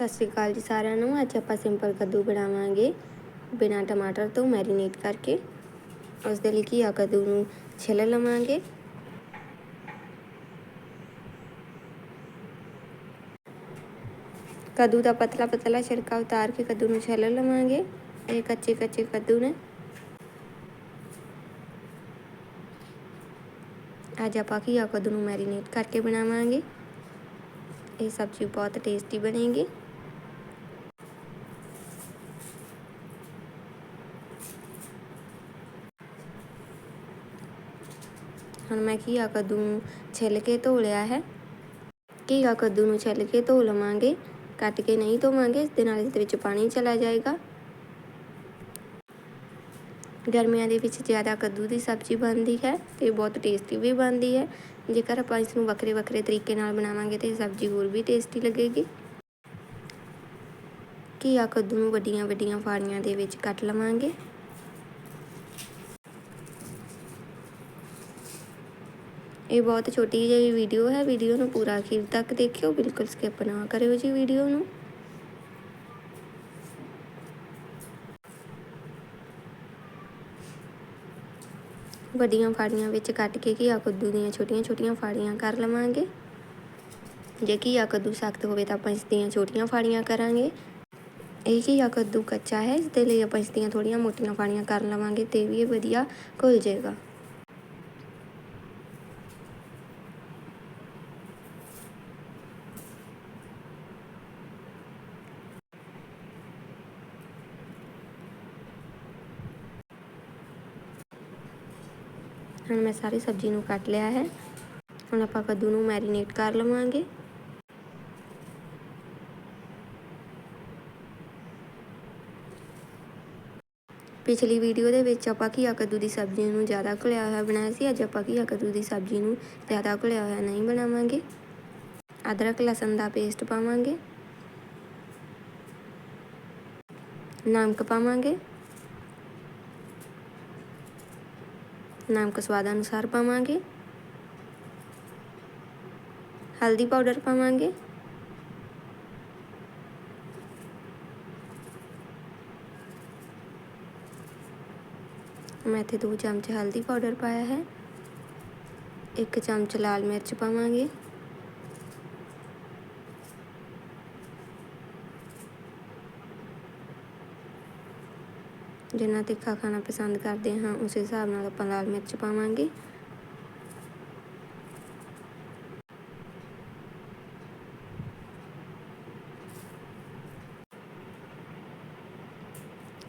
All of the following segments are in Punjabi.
ਸਤਿ ਸ਼੍ਰੀ ਅਕਾਲ ਜੀ ਸਾਰਿਆਂ ਨੂੰ। ਅੱਜ ਆਪਾਂ ਸਿੰਪਲ ਕੱਦੂ ਬਣਾਵਾਂਗੇ। ਬਿਨਾਂ ਟਮਾਟਰ ਤੋਂ ਮੈਰੀਨੇਟ ਕਰਕੇ। ਉਸ ਦੇ ਲਈ ਕੀ ਆ ਕੱਦੂ ਨੂੰ ਛਿੱਲ ਲਵਾਂਗੇ। ਕੱਦੂ ਦਾ ਪਤਲਾ ਪਤਲਾ ਛਿਲਕਾ ਉਤਾਰ ਕੇ ਕੱਦੂ ਨੂੰ ਛਿੱਲ ਲਵਾਂਗੇ। ਇਹ ਕੱਚੇ ਕੱਚੇ ਕੱਦੂ ਨੇ। ਅੱਜ ਆਪਾਂ ਕੀ ਆ ਕੱਦੂ ਨੂੰ ਮੈਰੀਨੇਟ ਕਰਕੇ ਬਣਾਵਾਂਗੇ। ਇਹ ਸਬਜ਼ੀ ਬਹੁਤ ਟੇਸਟੀ ਬਣੇਗੀ। ਹੁਣ ਮੈਂ ਘੀਆ ਕੱਦੂ ਨੂੰ ਛਿੱਲ ਕੇ ਧੋ ਲਿਆ ਹੈ? ਘੀਆ ਕੱਦੂ ਨੂੰ ਛਿੱਲ ਕੇ ਧੋ ਲਵਾਂਗੇ? ਕੱਟ ਕੇ ਨਹੀਂ ਧੋਵਾਂਗੇ, ਇਸ ਦੇ ਨਾਲ ਇਸ ਦੇ ਵਿੱਚ ਪਾਣੀ ਚਲਾ ਜਾਏਗਾ। ਗਰਮੀਆਂ ਦੇ ਵਿੱਚ ਜ਼ਿਆਦਾ ਕੱਦੂ ਦੀ ਸਬਜ਼ੀ ਬਣਦੀ ਹੈ ਤੇ ਬਹੁਤ ਟੇਸਟੀ ਵੀ ਬਣਦੀ ਹੈ। ਜੇਕਰ ਆਪਾਂ ਇਸ ਨੂੰ ਵੱਖਰੇ ਵੱਖਰੇ ਤਰੀਕੇ ਨਾਲ ਬਣਾਵਾਂਗੇ ਤੇ ਸਬਜ਼ੀ ਹੋਰ ਵੀ ਟੇਸਟੀ ਲੱਗੇਗੀ। ਘੀਆ ਕੱਦੂ ਨੂੰ ਵੱਡੀਆਂ ਵੱਡੀਆਂ ਫਾੜੀਆਂ ਦੇ ਵਿੱਚ ਕੱਟ ਲਵਾਂਗੇ। ਇਹ ਬਹੁਤ ਛੋਟੀ ਜਿਹੀ ਵੀਡੀਓ ਹੈ। ਵੀਡੀਓ ਨੂੰ ਪੂਰਾ ਅਖੀਰ ਤੱਕ ਦੇਖਿਓ। ਬਿਲਕੁਲ ਸਕਿਪ ਨਾ ਕਰਿਓ ਜੀ ਵੀਡੀਓ ਨੂੰ। ਵੱਡੀਆਂ ਫਾੜੀਆਂ ਵਿੱਚ ਕੱਟ ਕੇ ਘੀਆ ਕੱਦੂ ਦੀਆਂ ਛੋਟੀਆਂ ਛੋਟੀਆਂ ਫਾੜੀਆਂ ਕਰ ਲਵਾਂਗੇ। ਜੇ ਘੀਆ ਕੱਦੂ ਸਖਤ ਹੋਵੇ ਤਾਂ ਆਪਾਂ ਇਸ ਦੀਆਂ ਛੋਟੀਆਂ ਫਾੜੀਆਂ ਕਰਾਂਗੇ। ਇਹ ਘੀਆ ਕੱਦੂ ਕੱਚਾ ਹੈ। ਇਸ ਦੇ ਲਈ ਆਪਾਂ ਇਸ ਦੀਆਂ ਥੋੜੀਆਂ ਮੋਟੀਆਂ ਫਾੜੀਆਂ ਕਰ ਲਵਾਂਗੇ ਤੇ ਵੀ ਇਹ ਵਧੀਆ ਘੁਲ ਜਾਏਗਾ। ਹੁਣ ਮੈਂ ਸਾਰੀ ਸਬਜ਼ੀ ਨੂੰ ਕੱਟ ਲਿਆ ਹੈ। ਹੁਣ ਆਪਾਂ ਕੱਦੂ ਨੂੰ ਮੈਰੀਨੇਟ ਕਰ ਲਵਾਂਗੇ। ਪਿਛਲੀ ਵੀਡੀਓ ਦੇ ਵਿੱਚ ਆਪਾਂ ਘੀਆ ਕੱਦੂ ਦੀ ਸਬਜ਼ੀ ਨੂੰ ਜ਼ਿਆਦਾ ਘੁਲਿਆ ਹੋਇਆ ਬਣਾਇਆ ਸੀ। ਅੱਜ ਆਪਾਂ ਘੀਆ ਕੱਦੂ ਦੀ ਸਬਜ਼ੀ ਨੂੰ ਜ਼ਿਆਦਾ ਘੁਲਿਆ ਹੋਇਆ ਨਹੀਂ ਬਣਾਵਾਂਗੇ। ਅਦਰਕ, ਲਸਣ ਦਾ ਪੇਸਟ ਪਾਵਾਂਗੇ। ਨਮਕ ਪਾਵਾਂਗੇ। ਨਮਕ ਸਵਾਦ ਅਨੁਸਾਰ ਪਾਵਾਂਗੇ ਹਲਦੀ ਪਾਊਡਰ ਪਾਵਾਂਗੇ ਮੈਂ ਇੱਥੇ 2 ਚਮਚ ਹਲਦੀ ਪਾਊਡਰ ਪਾਇਆ ਹੈ 1 ਚਮਚ ਲਾਲ ਮਿਰਚ ਪਾਵਾਂਗੇ ਜਿੰਨਾ ਤਿੱਖਾ ਖਾਣਾ ਪਸੰਦ ਕਰਦੇ ਹਾਂ, ਉਸ ਹਿਸਾਬ ਨਾਲ ਆਪਾਂ ਲਾਲ ਮਿਰਚ ਪਾਵਾਂਗੇ।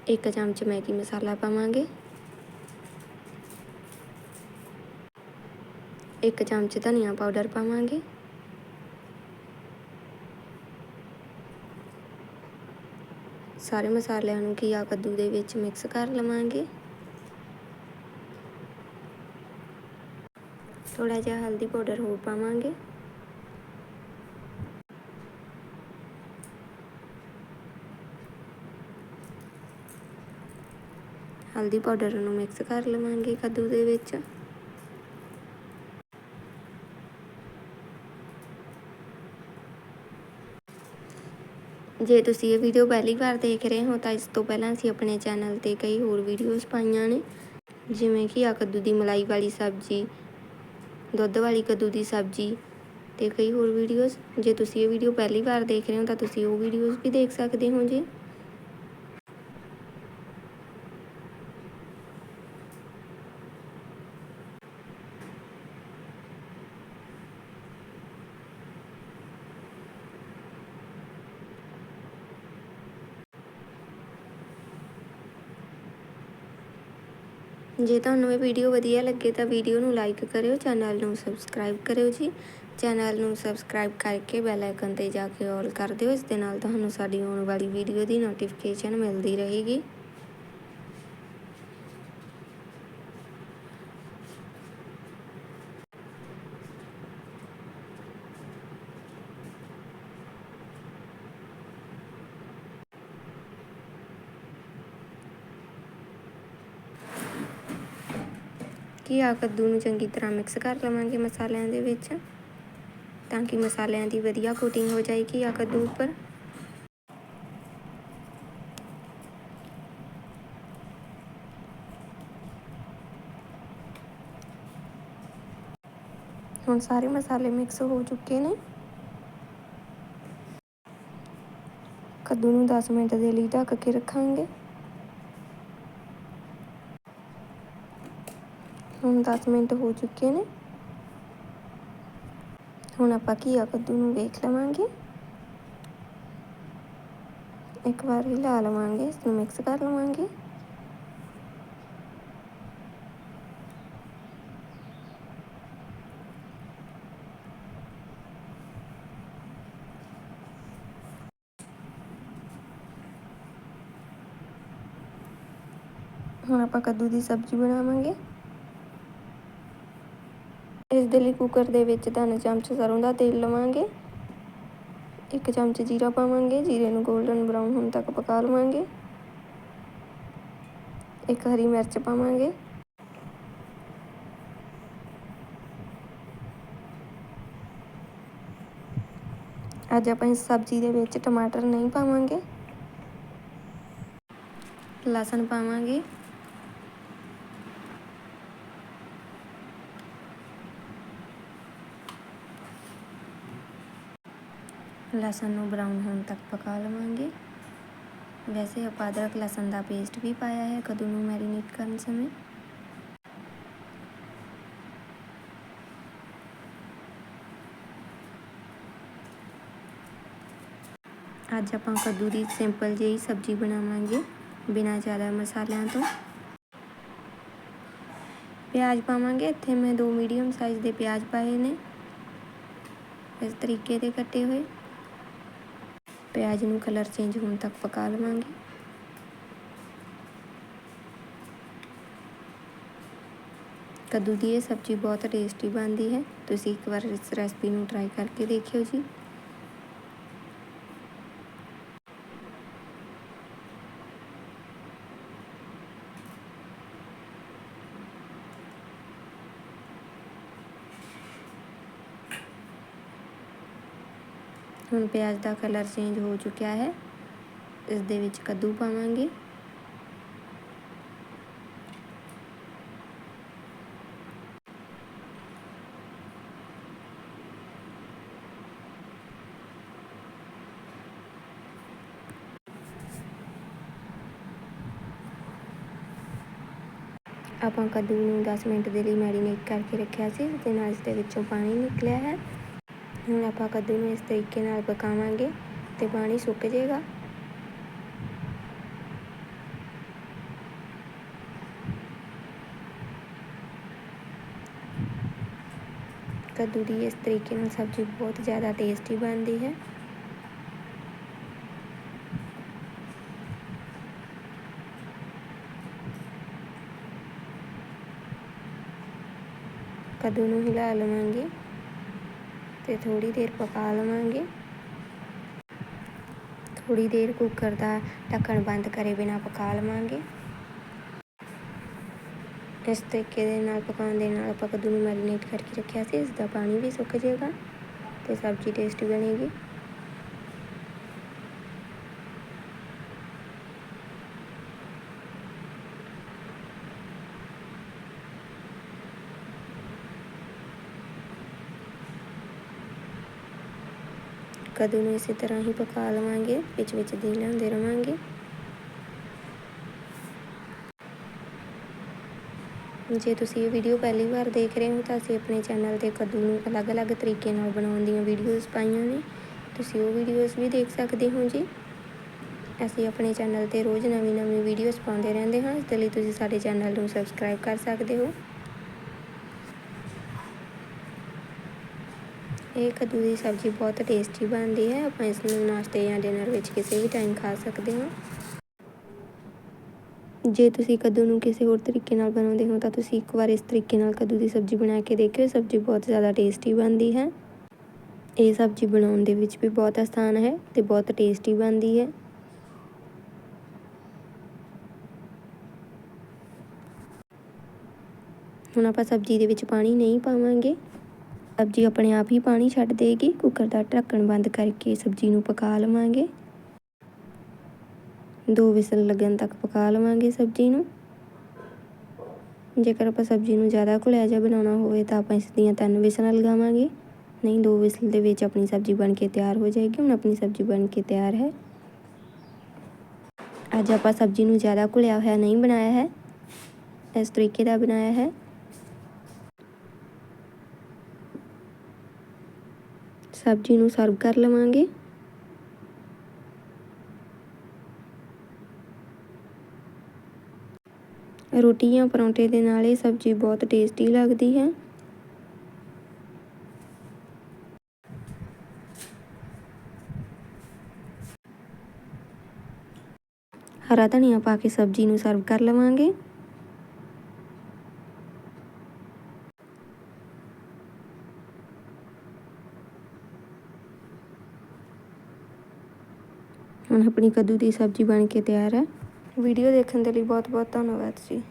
ਇੱਕ ਚਮਚ ਮੈਗੀ ਮਸਾਲਾ ਪਾਵਾਂਗੇ। ਇੱਕ ਚਮਚ ਧਨੀਆ ਪਾਊਡਰ ਪਾਵਾਂਗੇ। ਸਾਰੇ ਮਸਾਲਿਆਂ ਨੂੰ ਘੀਆ ਕੱਦੂ ਦੇ ਵਿੱਚ ਮਿਕਸ ਕਰ ਲਵਾਂਗੇ। ਥੋੜਾ ਜਿਹਾ ਹਲਦੀ ਪਾਊਡਰ ਹੋ ਪਾਵਾਂਗੇ। ਹਲਦੀ ਪਾਊਡਰ ਨੂੰ ਮਿਕਸ ਕਰ ਲਵਾਂਗੇ ਕੱਦੂ ਦੇ ਵਿੱਚ। ਜੇ ਤੁਸੀਂ ਇਹ ਵੀਡੀਓ ਪਹਿਲੀ ਵਾਰ ਦੇਖ ਰਹੇ ਹੋ, ਤਾਂ ਇਸ ਤੋਂ ਪਹਿਲਾਂ ਅਸੀਂ ਆਪਣੇ ਚੈਨਲ ਤੇ ਕਈ ਹੋਰ ਵੀਡੀਓਜ਼ ਪਾਈਆਂ ਨੇ। ਜਿਵੇਂ ਕਿ ਆ ਕੱਦੂ ਦੀ ਮਲਾਈ ਵਾਲੀ ਸਬਜ਼ੀ, ਦੁੱਧ ਵਾਲੀ ਕੱਦੂ ਦੀ ਸਬਜ਼ੀ ਤੇ ਕਈ ਹੋਰ ਵੀਡੀਓਜ਼ ਜੇ ਤੁਸੀਂ ਇਹ ਵੀਡੀਓ ਪਹਿਲੀ ਵਾਰ ਦੇਖ ਰਹੇ ਹੋ, ਤਾਂ ਤੁਸੀਂ ਉਹ ਵੀਡੀਓਜ਼ ਵੀ ਦੇਖ ਸਕਦੇ ਹੋ ਜੀ। ਜੇ ਤੁਹਾਨੂੰ ਇਹ ਵੀਡੀਓ ਵਧੀਆ ਲੱਗੇ ਤਾਂ ਵੀਡੀਓ ਨੂੰ ਲਾਈਕ ਕਰਿਓ ਚੈਨਲ ਨੂੰ ਸਬਸਕ੍ਰਾਈਬ ਕਰਿਓ ਜੀ। ਚੈਨਲ ਨੂੰ ਸਬਸਕ੍ਰਾਈਬ ਕਰਕੇ ਬੈਲ ਆਈਕਨ ਤੇ ਜਾ ਕੇ ਆਲ ਕਰ ਦਿਓ। ਇਸ ਦੇ ਨਾਲ ਤੁਹਾਨੂੰ ਸਾਡੀ ਆਉਣ ਵਾਲੀ ਵੀਡੀਓ ਦੀ ਨੋਟੀਫਿਕੇਸ਼ਨ ਮਿਲਦੀ ਰਹੇਗੀ। ਕਿ ਆ ਕੱਦੂ ਨੂੰ ਚੰਗੀ ਤਰ੍ਹਾਂ ਮਿਕਸ ਕਰ ਲਵਾਂਗੇ ਮਸਾਲਿਆਂ ਦੇ ਵਿੱਚ, ਤਾਂ ਕਿ ਮਸਾਲਿਆਂ ਦੀ ਵਧੀਆ ਕੋਟਿੰਗ ਹੋ ਜਾਏਗੀ ਆ ਕੱਦੂ ਉੱਪਰ। ਹੁਣ ਸਾਰੇ ਮਸਾਲੇ ਮਿਕਸ ਹੋ ਚੁੱਕੇ ਨੇ। ਕੱਦੂ ਨੂੰ 10 ਮਿੰਟ ਦੇ ਲਈ ਢੱਕ ਕੇ ਰੱਖਾਂਗੇ। ਹੁਣ 10 ਮਿੰਟ ਹੋ ਚੁੱਕੇ ਨੇ ਹੁਣ ਆਪਾਂ ਘੀਆ ਕੱਦੂ ਨੂੰ ਵੇਖ ਲਵਾਂਗੇ ਇੱਕ ਵਾਰ ਹਿਲਾ ਲਵਾਂਗੇ ਇਸ ਨੂੰ ਮਿਕਸ ਕਰ ਲਵਾਂਗੇ ਹੁਣ ਆਪਾਂ ਕੱਦੂ ਦੀ ਸਬਜ਼ੀ ਬਣਾਵਾਂਗੇ ਇਸ ਦੇ ਲਈ ਕੁੱਕਰ ਦੇ ਵਿੱਚ ਤਿੰਨ ਚਮਚ ਸਰੋਂ ਦਾ ਤੇਲ ਲਵਾਂਗੇ। ਇੱਕ ਚਮਚ ਜੀਰਾ ਪਾਵਾਂਗੇ, ਜੀਰੇ ਨੂੰ 골ਡਨ ਬਰਾਊਨ ਹੋਣ ਤੱਕ ਪਕਾ ਲਵਾਂਗੇ। ਇੱਕ ਹਰੀ ਮਿਰਚ ਪਾਵਾਂਗੇ। ਅੱਜ ਆਪਾਂ ਇਸ ਸਬਜ਼ੀ ਦੇ ਵਿੱਚ ਟਮਾਟਰ ਨਹੀਂ ਪਾਵਾਂਗੇ। ਲਸਣ ਪਾਵਾਂਗੇ। ਲਸਣ ਨੂੰ ਬਰਾਊਨ ਹੋਣ ਤੱਕ ਪਕਾ ਲਵਾਂਗੇ। ਵੈਸੇ ਆਪਾਂ ਅਦਰਕ ਲਸਣ ਦਾ ਪੇਸਟ ਵੀ ਪਾਇਆ ਹੈ, ਕਦੋਂ ਨੂੰ ਮੈਰੀਨੇਟ ਕਰਨ ਸਮੇਂ। ਅੱਜ ਆਪਾਂ ਕੱਦੂ ਦੀ ਸਿੰਪਲ ਜਿਹੀ ਸਬਜ਼ੀ ਬਣਾਵਾਂਗੇ, ਬਿਨਾਂ ਜ਼ਿਆਦਾ ਮਸਾਲਿਆਂ ਤੋਂ। ਪਿਆਜ਼ ਪਾਵਾਂਗੇ, ਇੱਥੇ ਮੈਂ ਦੋ ਮੀਡੀਅਮ ਸਾਈਜ਼ ਦੇ ਪਿਆਜ਼ ਪਾਏ ਨੇ। ਇਸ ਤਰੀਕੇ ਦੇ ਕੱਟੇ ਹੋਏ। ਪਿਆਜ਼ ਨੂੰ ਕਲਰ ਚੇਂਜ ਹੋਣ ਤੱਕ ਪਕਾ ਲਵਾਂਗੇ। ਕੱਦੂ ਦੀ ਇਹ ਸਬਜ਼ੀ ਬਹੁਤ ਟੇਸਟੀ ਬਣਦੀ ਹੈ। ਤੁਸੀਂ ਇੱਕ ਵਾਰ ਇਸ ਰੈਸਪੀ ਨੂੰ ਟਰਾਈ ਕਰਕੇ ਦੇਖਿਓ ਜੀ। ਹੁਣ ਪਿਆਜ਼ ਦਾ ਕਲਰ ਚੇਂਜ ਹੋ ਚੁੱਕਿਆ ਹੈ। ਇਸ ਦੇ ਵਿੱਚ ਕੱਦੂ ਪਾਵਾਂਗੇ। ਆਪਾਂ ਕੱਦੂ ਨੂੰ 10 ਮਿੰਟ ਦੇ ਲਈ ਮੈਰੀਨੇਟ ਕਰਕੇ ਰੱਖਿਆ ਸੀ, ਤੇ ਨਾਲ ਇਸ ਦੇ ਵਿੱਚੋਂ ਪਾਣੀ ਨਿਕਲਿਆ ਹੈ। ਹੁਣ ਆਪਾਂ ਕੱਦੂ ਨੂੰ ਇਸ ਤਰੀਕੇ ਨਾਲ ਪਕਾਵਾਂਗੇ ਤੇ ਪਾਣੀ ਸੁੱਕ ਜਾਏਗਾ। ਕੱਦੂ ਦੀ ਇਸ ਤਰੀਕੇ ਨਾਲ ਸਬਜ਼ੀ ਬਹੁਤ ਜ਼ਿਆਦਾ ਟੇਸਟੀ ਬਣਦੀ ਹੈ। ਕੱਦੂ ਨੂੰ ਹਿਲਾ ਲਵਾਂਗੇ। ਤੇ ਥੋੜੀ ਦੇਰ ਪਕਾ ਲਵਾਂਗੇ। ਥੋੜੀ ਦੇਰ ਕੁੱਕਰ ਦਾ ਢੱਕਣ ਬੰਦ ਕਰੇ ਬਿਨਾ ਪਕਾ ਲਵਾਂਗੇ। ਇਸ ਤਰੀਕੇ ਦੇ ਨਾਲ ਪਕਾਉਣ ਦੇ ਨਾਲ ਆਪਾਂ ਕੱਦੂ ਨੂੰ ਮੈਰੀਨੇਟ ਕਰਕੇ ਰੱਖਿਆ ਸੀ ਇਸ ਦਾ ਪਾਣੀ ਵੀ ਸੁੱਕ ਜਾਏਗਾ ਤੇ ਸਬਜ਼ੀ ਟੇਸਟੀ ਬਣੇਗੀ। ਕੱਦੂ ਨੂੰ ਇਸੇ ਤਰ੍ਹਾਂ ਹੀ ਪਕਾ ਲਵਾਂਗੇ, ਵਿੱਚ ਵਿੱਚ ਦੇ ਲਿਆਉਂਦੇ ਰਵਾਂਗੇ। ਜੇ ਤੁਸੀਂ ਇਹ ਵੀਡੀਓ ਪਹਿਲੀ ਵਾਰ ਦੇਖ ਰਹੇ ਹੋ ਤਾਂ ਅਸੀਂ ਆਪਣੇ ਚੈਨਲ ਤੇ ਕੱਦੂ ਨੂੰ ਅਲੱਗ-ਅਲੱਗ ਤਰੀਕੇ ਨਾਲ ਬਣਾਉਣ ਦੀਆਂ ਵੀਡੀਓਜ਼ ਪਾਈਆਂ ਨੇ। ਤੁਸੀਂ ਉਹ ਵੀਡੀਓਜ਼ ਵੀ ਦੇਖ ਸਕਦੇ ਹੋ ਜੀ। ਅਸੀਂ ਆਪਣੇ ਚੈਨਲ ਤੇ ਰੋਜ਼ ਨਵੀਂ-ਨਵੀਂ ਵੀਡੀਓਜ਼ ਪਾਉਂਦੇ ਰਹਿੰਦੇ ਹਾਂ, ਇਸ ਲਈ ਤੁਸੀਂ ਸਾਡੇ ਚੈਨਲ ਨੂੰ ਸਬਸਕ੍ਰਾਈਬ ਕਰ ਸਕਦੇ ਹੋ। ਇਹ ਕੱਦੂ ਦੀ ਸਬਜ਼ੀ ਬਹੁਤ ਟੇਸਟੀ ਬਣਦੀ ਹੈ। ਆਪਾਂ ਇਸ ਨੂੰ ਨਾਸ਼ਤੇ ਜਾਂ ਡਿਨਰ ਵਿੱਚ ਕਿਸੇ ਵੀ ਟਾਈਮ ਖਾ ਸਕਦੇ ਹਾਂ। ਜੇ ਤੁਸੀਂ ਕੱਦੂ ਨੂੰ ਕਿਸੇ ਹੋਰ ਤਰੀਕੇ ਨਾਲ ਬਣਾਉਂਦੇ ਹੋ, ਤਾਂ ਤੁਸੀਂ ਇੱਕ ਵਾਰ ਇਸ ਤਰੀਕੇ ਨਾਲ ਕੱਦੂ ਦੀ ਸਬਜ਼ੀ ਬਣਾ ਕੇ ਦੇਖਿਓ। ਸਬਜ਼ੀ ਬਹੁਤ ਜ਼ਿਆਦਾ ਟੇਸਟੀ ਬਣਦੀ ਹੈ। ਇਹ ਸਬਜ਼ੀ ਬਣਾਉਣ ਦੇ ਵਿੱਚ ਵੀ ਬਹੁਤ ਆਸਾਨ ਹੈ ਤੇ ਬਹੁਤ ਟੇਸਟੀ ਬਣਦੀ ਹੈ। ਹੁਣ ਆਪਾਂ ਸਬਜ਼ੀ ਦੇ ਵਿੱਚ ਪਾਣੀ ਨਹੀਂ ਪਾਵਾਂਗੇ। ਸਬਜ਼ੀ ਆਪਣੇ ਆਪ ਹੀ ਪਾਣੀ ਛੱਡ ਦੇਗੀ, ਕੁੱਕਰ ਦਾ ਢੱਕਣ ਬੰਦ ਕਰਕੇ ਸਬਜ਼ੀ ਨੂੰ ਪਕਾ ਲਵਾਂਗੇ। ਦੋ ਵਿਸਲ ਲੱਗਣ ਤੱਕ ਪਕਾ ਲਵਾਂਗੇ ਸਬਜ਼ੀ ਨੂੰ। ਜੇਕਰ ਆਪਾਂ ਸਬਜ਼ੀ ਨੂੰ ਜ਼ਿਆਦਾ ਘੁਲਿਆ ਜਿਹਾ ਬਣਾਉਣਾ ਹੋਵੇ ਤਾਂ ਆਪਾਂ ਇਸ ਦੀਆਂ ਤਿੰਨ ਵਿਸਲਾਂ ਲਗਾਵਾਂਗੇ। ਨਹੀਂ, ਦੋ ਵਿਸਲ ਦੇ ਵਿੱਚ ਆਪਣੀ ਸਬਜ਼ੀ ਬਣ ਕੇ ਤਿਆਰ ਹੋ ਜਾਏਗੀ। ਹੁਣ ਆਪਣੀ ਸਬਜ਼ੀ ਬਣ ਕੇ ਤਿਆਰ ਹੈ। ਅੱਜ ਆਪਾਂ ਸਬਜ਼ੀ ਨੂੰ ਜ਼ਿਆਦਾ ਘੁਲਿਆ ਹੋਇਆ ਨਹੀਂ ਬਣਾਇਆ ਹੈ। ਇਸ ਤਰੀਕੇ ਦਾ ਬਣਾਇਆ ਹੈ। ਸਬਜ਼ੀ ਨੂੰ ਸਰਵ ਕਰ ਲਵਾਂਗੇ ਰੋਟੀ ਜਾਂ ਪਰੌਂਠੇ ਦੇ ਨਾਲ ਇਹ ਸਬਜ਼ੀ ਬਹੁਤ ਟੇਸਟੀ ਲੱਗਦੀ ਹੈ ਹਰਾ ਧਨੀਆ ਪਾ ਕੇ ਸਬਜ਼ੀ ਨੂੰ ਸਰਵ ਕਰ ਲਵਾਂਗੇ ਆਪਣੀ ਕੱਦੂ ਦੀ ਸਬਜ਼ੀ ਬਣ ਕੇ ਤਿਆਰ ਹੈ। ਵੀਡੀਓ ਦੇਖਣ ਦੇ ਲਈ ਬਹੁਤ ਬਹੁਤ ਧੰਨਵਾਦ ਜੀ।